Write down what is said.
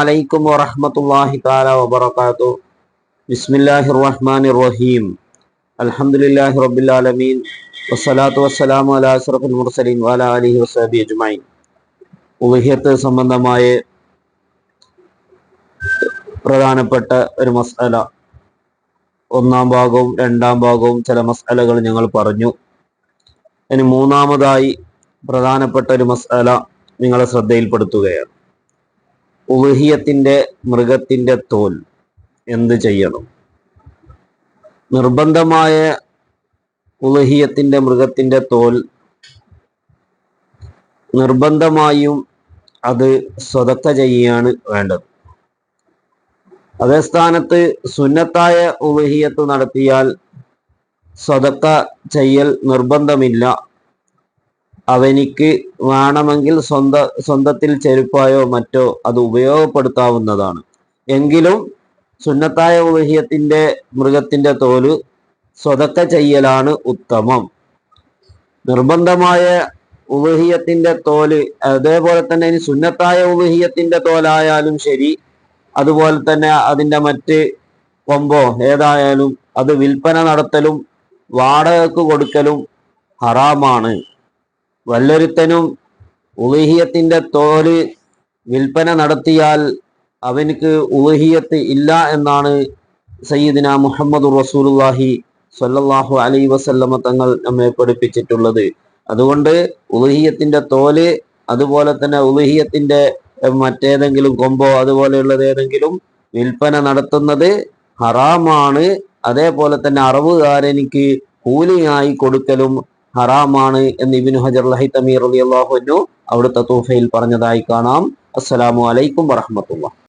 അലൈക്കും വറഹമത്തല്ലാഹി താല വബർക്കാത്തു ബിസ്മില്ലാഹി റഹ്മാൻ റഹീം അലഹമുല്ലാഹി റബിലാലമീൻ വസ്സലാത്തു വസ്സലാമു അല അഷ്റഫുൽ മുർസലീൻ വാല അലിഹി വസ്ബി അജ്മൈൻ ഉലഹിയത്ത് സംബന്ധമായ പ്രധാനപ്പെട്ട ഒരു മസാല ഒന്നാം ഭാഗവും രണ്ടാം ഭാഗവും ചില മസാലകൾ ഞങ്ങൾ പറഞ്ഞു. ഇനി മൂന്നാമതായി പ്രധാനപ്പെട്ട ഒരു മസാല നിങ്ങളെ ശ്രദ്ധയിൽപ്പെടുത്തുകയാണ്. ഉലഹിയത്തിന്റെ മൃഗത്തിന്റെ തോൽ എന്ത് ചെയ്യണം? നിർബന്ധമായ ഉലഹിയത്തിന്റെ മൃഗത്തിന്റെ തോൽ നിർബന്ധമായും അത് സ്വതക്ക ചെയ്യുകയാണ് വേണ്ടത്. അതേ സ്ഥാനത്ത് സുന്നത്തായ ഉലഹിയത്ത് നടത്തിയാൽ സ്വതക്ക ചെയ്യൽ നിർബന്ധമില്ല. അവനിക്ക് വേണമെങ്കിൽ സ്വന്ത സ്വന്തത്തിൽ ചെരുപ്പായോ മറ്റോ അത് ഉപയോഗപ്പെടുത്താവുന്നതാണ്. എങ്കിലും സുന്നത്തായ ഉലഹിയത്തിന്റെ മൃഗത്തിന്റെ തോൽ സ്വതക്ക ചെയ്യലാണ് ഉത്തമം. നിർബന്ധമായ ഉലഹിയത്തിന്റെ തോൽ അതേപോലെ തന്നെ ഇനി സുന്നത്തായ ഉലഹിയത്തിന്റെ തോലായാലും ശരി അതുപോലെ തന്നെ അതിന്റെ മറ്റ് കൊമ്പോ ഏതായാലും അത് വിൽപ്പന നടത്തലും വാടകക്ക് കൊടുക്കലും ഹറാമാണ്. വല്ലൊരുത്തനും ഉലഹിയത്തിന്റെ തോൽ വിൽപ്പന നടത്തിയാൽ അവനക്ക് ഉലഹിയത്ത് ഇല്ല എന്നാണ് സയ്യിദിന മുഹമ്മദ് റസൂലുള്ളാഹി സ്വല്ലല്ലാഹു അലൈ വസല്ലമ തങ്ങൾ നമ്മെ പഠിപ്പിച്ചിട്ടുള്ളത്. അതുകൊണ്ട് ഉലഹിയത്തിന്റെ തോൽ അതുപോലെ തന്നെ ഉലഹിയത്തിന്റെ മറ്റേതെങ്കിലും കൊമ്പോ അതുപോലെയുള്ളത് ഏതെങ്കിലും വിൽപ്പന നടത്തുന്നത് ഹറാമാണ്. അതേപോലെ തന്നെ അറവുകാരനിക്ക് കൂലിയായി കൊടുക്കലും ഹറാമാണ് എന്ന് ഇബിൻ ഹജർ ലഹി തമീർ അലി അള്ളാഹുനു അവിടുത്തെ തൂഫയിൽ പറഞ്ഞതായി കാണാം. അസ്സലാമു അലൈക്കും വറഹമത്തുള്ള